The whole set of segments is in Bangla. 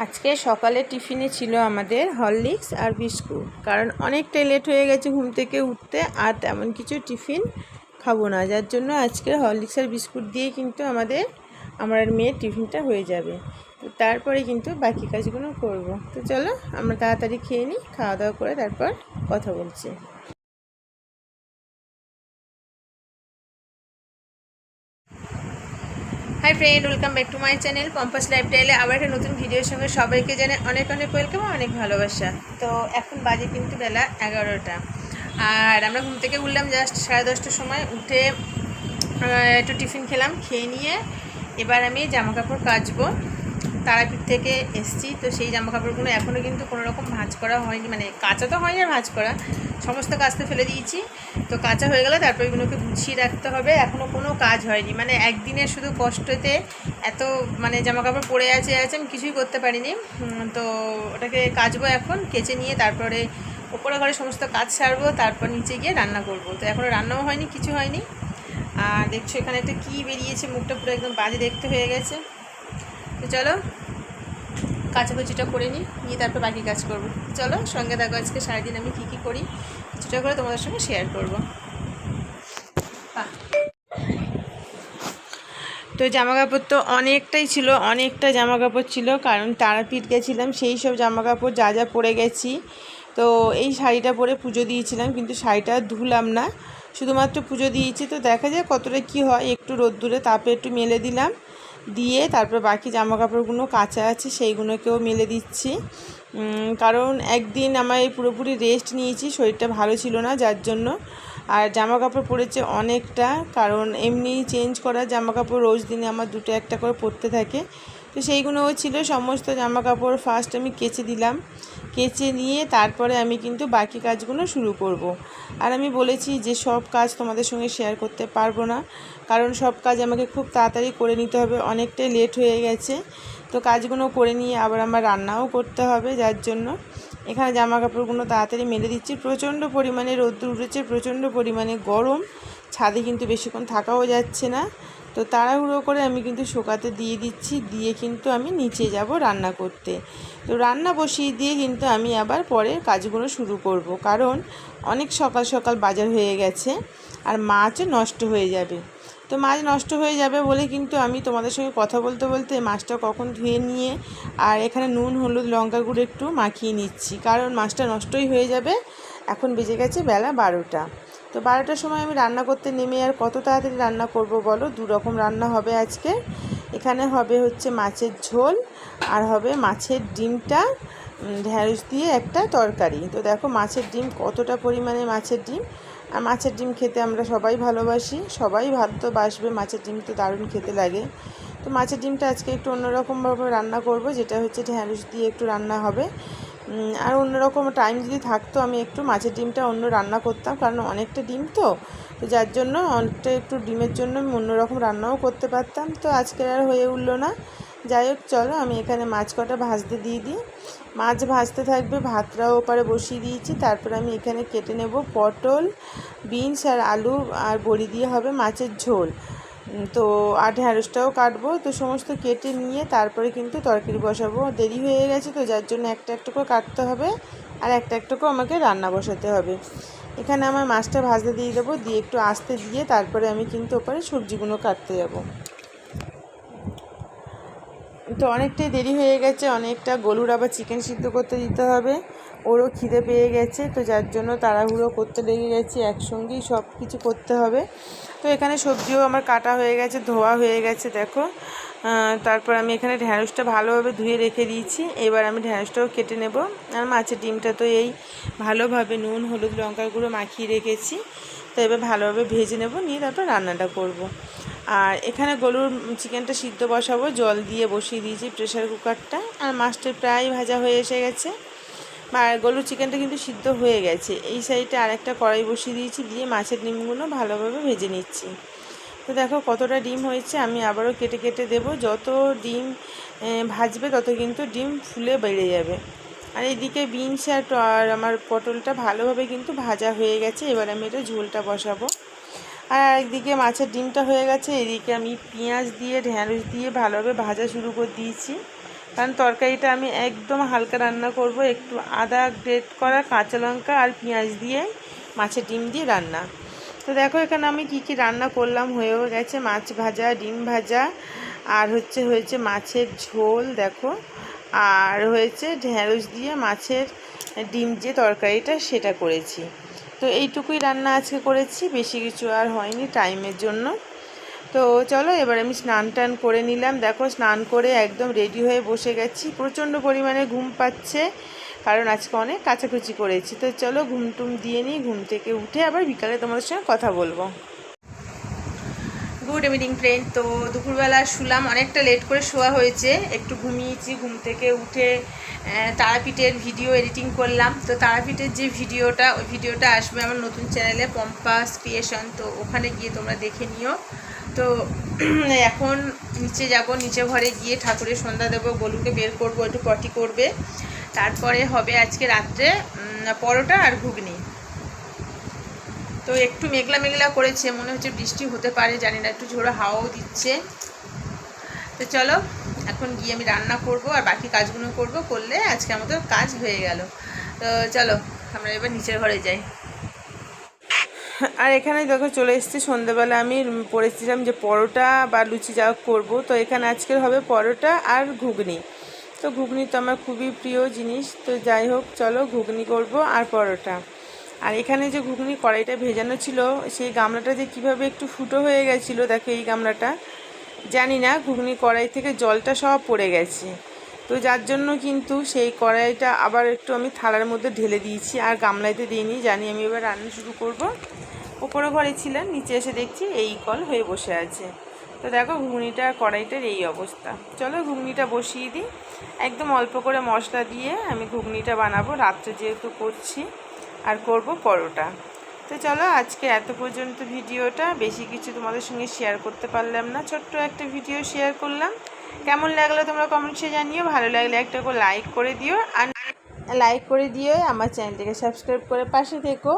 আজকে সকালে টিফিনে ছিল আমাদের হরলিক্স আর বিস্কুট। কারণ অনেকটাই লেট হয়ে গেছে ঘুম থেকে উঠতে, আর তেমন কিছু টিফিন খাব না। যার জন্য আজকে হরলিক্স আর বিস্কুট দিয়ে কিন্তু আমাদের, আমার মেয়ের টিফিনটা হয়ে যাবে। তো তারপরে কিন্তু বাকি কাজগুলো করব। তো চলো, আমরা তাড়াতাড়ি খেয়ে নিই, খাওয়া দাওয়া করে তারপর কথা বলছি। Hi friend welcome back to my channel পম্পাস লাইফস্টাইলে আবার একটা নতুন ভিডিওর সঙ্গে সবাইকে জানে অনেক অনেক ওয়েলকাম অনেক ভালোবাসা। তো এখন বাজে কিন্তু বেলা এগারোটা। আর আমরা ঘুম থেকে উঠলাম জাস্ট সাড়ে দশটার সময়, উঠে একটু টিফিন খেলাম, খেয়ে নিয়ে এবার আমি জামা কাপড় কাচবো। তারাপীঠ থেকে এসছি। তো সেই জামা কাপড়গুলো এখনও কিন্তু কোনো রকম ভাঁজ করা হয়নি। মানে কাঁচা তো হয়নি আর ভাঁজ করা। সমস্ত কাচতে ফেলে দিয়েছি। তো কাঁচা হয়ে গেলে তারপর এগুলোকে গুছিয়ে রাখতে হবে। এখনও কোনো কাজ হয়নি। মানে একদিনের শুধু কষ্টতে এত মানে জামা কাপড় পরে আছে আছে, আমি কিছুই করতে পারিনি। তো ওটাকে কাচবো এখন, কেচে নিয়ে তারপরে ওপরে ঘরে সমস্ত কাজ সারবো, তারপর নিচে গিয়ে রান্না করব। তো এখনও রান্নাও হয়নি, কিছু হয়নি। আর দেখছ এখানে একটা কী বেরিয়েছে, মুখটা পুরো একদম বাজে দেখতে হয়ে গেছে। তো চলো কাচাকুচিটা করে নিই, নিয়ে তারপর বাকি কাজ করব। চলো, সঙ্গে থাকো, আজকে সারাদিন আমি কী কী করি, কিছুটা করে তোমাদের সঙ্গে শেয়ার করব। তো জামা কাপড় তো অনেকটাই ছিল, অনেকটা জামা কাপড় ছিল, কারণ তারাপীঠ গেছিলাম, সেই সব জামা কাপড় যা যা পরে গেছি। তো এই শাড়িটা পরে পুজো দিয়েছিলাম, কিন্তু শাড়িটা ধুলাম না। শুধুমাত্র পুজো দিয়েছি, তো দেখা যায় কতটা কি হয়, একটু রোদ্দুরে তাপে একটু মেলে দিলাম। দিয়ে তারপর বাকি জামা কাপড়গুলো কাঁচা আছে, সেইগুলোকেও মেলে দিচ্ছি। কারণ একদিন আমার পুরোপুরি রেস্ট নিয়েছি, শরীরটা ভালো ছিল না, যার জন্য। আর জামা কাপড় পরেছে অনেকটা, কারণ এমনি চেঞ্জ করা জামা কাপড় রোজ দিনে আমার দুটো একটা করে পরতে থাকে। তো সেইগুলোও ছিল, সমস্ত জামা কাপড় ফার্স্ট আমি কেচে দিলাম। কেচে নিয়ে তারপরে আমি কিন্তু বাকি কাজগুলো শুরু করব। আর আমি বলেছি যে সব কাজ তোমাদের সঙ্গে শেয়ার করতে পারব না। কারণ সব কাজ আমাকে খুব তাড়াতাড়ি করে নিতে হবে, অনেকটাই লেট হয়ে গেছে। তো কাজগুলো করে নিয়ে আবার আমার রান্নাও করতে হবে, যার জন্য এখানে জামা কাপড়গুলো তাড়াতাড়ি মেলে দিচ্ছি। প্রচণ্ড পরিমাণে রোদ্দুর উঠেছে, প্রচণ্ড পরিমাণে গরম। ছাদে কিন্তু বেশিক্ষণ থাকাও যাচ্ছে না। তো তাড়াহুড়ো করে আমি কিন্তু শোকাতে দিয়ে দিচ্ছি, দিয়ে কিন্তু আমি নিচে যাব রান্না করতে। তো রান্না বসিয়ে দিয়ে কিন্তু আমি আবার পরের কাজগুলো শুরু করব। কারণ অনেক সকাল সকাল বাজার হয়ে গেছে আর মাছও নষ্ট হয়ে যাবে। তো মাছ নষ্ট হয়ে যাবে বলে কিন্তু আমি তোমাদের সঙ্গে কথা বলতে বলতে মাছটা কখন ধুয়ে নিয়ে আর এখানে নুন, হলুদ লঙ্কা গুঁড়ো একটু মাখিয়ে নিচ্ছি। কারণ মাছটা নষ্টই হয়ে যাবে। এখন বেজে গেছে বেলা বারোটা। তো বারোটার সময় আমি রান্না করতে নেমে আর কত তাড়াতাড়ি রান্না করব বলো? দু রকম রান্না হবে আজকে। এখানে হবে হচ্ছে মাছের ঝোল আর হবে মাছের ডিমটা ঢ্যাঁড়স দিয়ে একটা তরকারি। তো দেখো মাছের ডিম কতটা পরিমাণে মাছের ডিম। আর মাছের ডিম খেতে আমরা সবাই ভালোবাসি। সবাই ভালো তো বাসবে মাছের ডিম তো দারুণ খেতে লাগে। তো মাছের ডিমটা আজকে একটু অন্যরকমভাবে রান্না করব, যেটা হচ্ছে ঢ্যাঁড়স দিয়ে একটু রান্না হবে। আর অন্যরকম টাইম যদি থাকতো, আমি একটু মাছের ডিমটা অন্য রান্না করতাম, কারণ অনেকটা ডিম তো। তো যার জন্য অনেকটা একটু ডিমের জন্য আমি অন্যরকম রান্নাও করতে পারতাম। তো আজকের আর হয়ে উঠল না। যাই হোক, চলো, আমি এখানে মাছ কটা ভাজতে দিয়ে দিই। মাছ ভাজতে থাকবে, ভাতটাও ওপারে বসিয়ে দিয়েছি। তারপর আমি এখানে কেটে নেব পটল, বিনস আর আলু, আর বড়ি দিয়ে হবে মাছের ঝোল। তো আর ঢ্যাঁড়সটাও কাটবো, তো সমস্ত কেটে নিয়ে তারপরে কিন্তু তরকারি বসাবো। দেরি হয়ে গেছে, তো যার জন্য একটা একটা করে কাটতে হবে আর একটা একটা করে আমাকে রান্না বসাতে হবে। এখানে আমার মাছটা ভাজতে দিয়ে দেবো, দিয়ে একটু আস্তে দিয়ে তারপরে আমি কিন্তু ওপারে সবজিগুলো কাটতে যাব। তো অনেকটাই দেরি হয়ে গেছে, অনেকটা গলুর আবার চিকেন সিদ্ধ করতে দিতে হবে। ওরও খিদে পেয়ে গেছে, তো যার জন্য তাড়াহুড়ো করতে লেগে গেছে একসঙ্গেই সব কিছু করতে হবে। তো এখানে সবজিও আমার কাটা হয়ে গেছে, ধোয়া হয়ে গেছে, দেখো। তারপর আমি এখানে ঢ্যাঁড়সটা ভালোভাবে ধুয়ে রেখে দিয়েছি, এবার আমি ঢ্যাঁড়সটাও কেটে নেব। আর মাছের ডিমটা তো এই ভালোভাবে নুন, হলুদ, লঙ্কার গুঁড়ো মাখিয়ে রেখেছি, তো এবার ভালোভাবে ভেজে নেব, নিয়ে তারপর রান্নাটা করব। আর এখানে গরুর চিকেনটা সিদ্ধ বসাবো, জল দিয়ে বসিয়ে দিয়েছি প্রেশার কুকারটা আর মাছটা প্রায় ভাজা হয়ে এসে গেছে। আর গরুর চিকেনটা কিন্তু সিদ্ধ হয়ে গেছে। এই সাইডে আরেকটা কড়াই বসিয়ে দিয়েছি, দিয়ে মাছের ডিমগুলো ভালোভাবে ভেজে নিচ্ছি। তো দেখো কতটা ডিম হয়েছে, আমি আবারও কেটে কেটে দেব। যত ডিম ভাজবে তত কিন্তু ডিম ফুলে বেড়ে যাবে। আর এইদিকে বিনস আর আমার পটলটা ভালোভাবে কিন্তু ভাজা হয়ে গেছে। এবার আমি এটা ঝোলটা বসাবো। আর একদিকে মাছের ডিমটা হয়ে গেছে, এদিকে আমি পেঁয়াজ দিয়ে ঢ্যাঁড়স দিয়ে ভালোভাবে ভাজা শুরু করে দিয়েছি। কারণ তরকারিটা আমি একদম হালকা রান্না করব, একটু আদা গ্রেট করা কাঁচা লঙ্কা আর পেঁয়াজ দিয়ে মাছের ডিম দিয়ে রান্না। তো দেখো এখানে আমি কি কি রান্না করলাম, হয়েও গেছে মাছ ভাজা, ডিম ভাজা, আর হচ্ছে হয়েছে মাছের ঝোল, দেখো। আর হয়েছে ঢেঁড়স দিয়ে মাছের ডিম যে তরকারিটা সেটা করেছি। তো এইটুকুই রান্না আজকে করেছি, বেশি কিছু আর হয়নি টাইমের জন্য। তো চলো এবার আমি স্নান টান করে নিলাম। দেখো স্নান করে একদম রেডি হয়ে বসে গেছি। প্রচণ্ড পরিমাণে ঘুম পাচ্ছে, কারণ আজকে অনেক কাচাকুচি করেছি। তো চলো ঘুম টুম দিয়ে নিই, ঘুম থেকে উঠে আবার বিকালে তোমাদের সঙ্গে কথা বলব। গুড ইভিনিং ফ্রেন্ড তো দুপুরবেলা শুলাম, অনেকটা লেট করে শোয়া হয়েছে। একটু ঘুমিয়েছি, ঘুম থেকে উঠে তারাপীঠের ভিডিও এডিটিং করলাম। তো তারাপীঠের যে ভিডিওটা ওই ভিডিওটা আসবে আমার নতুন চ্যানেলে পম্পাস ক্রিয়েশন তো ওখানে গিয়ে তোমরা দেখে নিও। তো এখন নিচে যাব, নিচে ঘরে গিয়ে ঠাকুরের সন্ধ্যা দেবো, গলুকে বের করব, একটু পটি করবে। তারপরে হবে আজকে রাত্রে পরোটা আর ঘুগনি। তো একটু মেঘলা মেঘলা করেছে, মনে হচ্ছে বৃষ্টি হতে পারে, জানি না, একটু ঝোড়ো হাওয়াও দিচ্ছে। তো চলো, এখন গিয়ে আমি রান্না করব আর বাকি কাজগুলো করব, করলে আজকে আমাদের কাজ হয়ে গেল। তো চলো, আমরা এবার নিচের ঘরে যাই। আর এখানে দেখো চলে এসেছি সন্ধ্যেবেলা আমি পড়েছিলাম যে পরোটা বা লুচি যা করব। তো এখানে আজকের হবে পরোটা আর ঘুগনি। তো ঘুগনি তো আমার খুবই প্রিয় জিনিস, তো যাই হোক, চলো ঘুগনি করব আর পরোটা। আর এখানে যে ঘুগনি কড়াইটা ভেজানো ছিল, সেই গামলাটা যে কীভাবে একটু ফুটো হয়ে গেছিল, দেখো এই গামলাটা। জানি না, ঘুগনি কড়াই থেকে জলটা সব পড়ে গেছে। তো যার জন্য কিন্তু সেই কড়াইটা আবার একটু আমি থালার মধ্যে ঢেলে দিয়েছি, আর গামলাইতে দিইনি। জানি আমি এবার রান্না শুরু করব। ওপরে ঘরে ছিলাম, নিচে এসে দেখছি এই কল হয়ে বসে আছে। তো দেখো ঘুগনিটা কড়াইটার এই অবস্থা। চলো ঘুগনিটা বসিয়ে দিই। একদম অল্প করে মশলা দিয়ে আমি ঘুগনিটা বানাবো, রাত্রে যেহেতু করছি। আর করব পরোটা। তো চলো আজকে এত পর্যন্ত ভিডিওটা। বেশি কিছু তোমাদের সঙ্গে শেয়ার করতে পারলাম না। ছোট্ট একটা ভিডিও শেয়ার করলাম। কেমন লাগল তোমরা কমেন্টসে জানিও। ভালো লাগলে একটা করে লাইক করে দিও। আর লাইক করে দিও আমার চ্যানেলটিকে সাবস্ক্রাইব করে পাশে থেকো।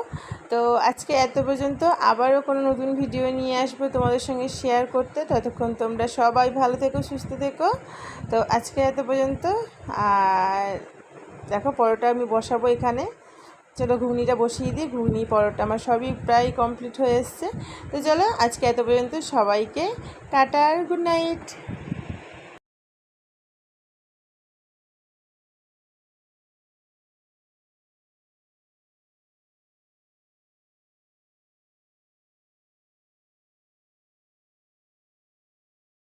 তো আজকে এত পর্যন্ত আবারও কোনো নতুন ভিডিও নিয়ে আসব তোমাদের সঙ্গে শেয়ার করতে। ততক্ষণ তোমরা সবাই ভালো থেকো, সুস্থ থেকো। তো আজকে এত পর্যন্ত। আর দেখো পরোটা আমি বসাবো এখানে। চলো ঘুগনিটা বসিয়ে দিই, ঘুগনি, পরোটা, আমার সবই প্রায় কমপ্লিট হয়ে এসছে। তো চলো আজকে এত পর্যন্ত সবাইকে টাটা আর গুড নাইট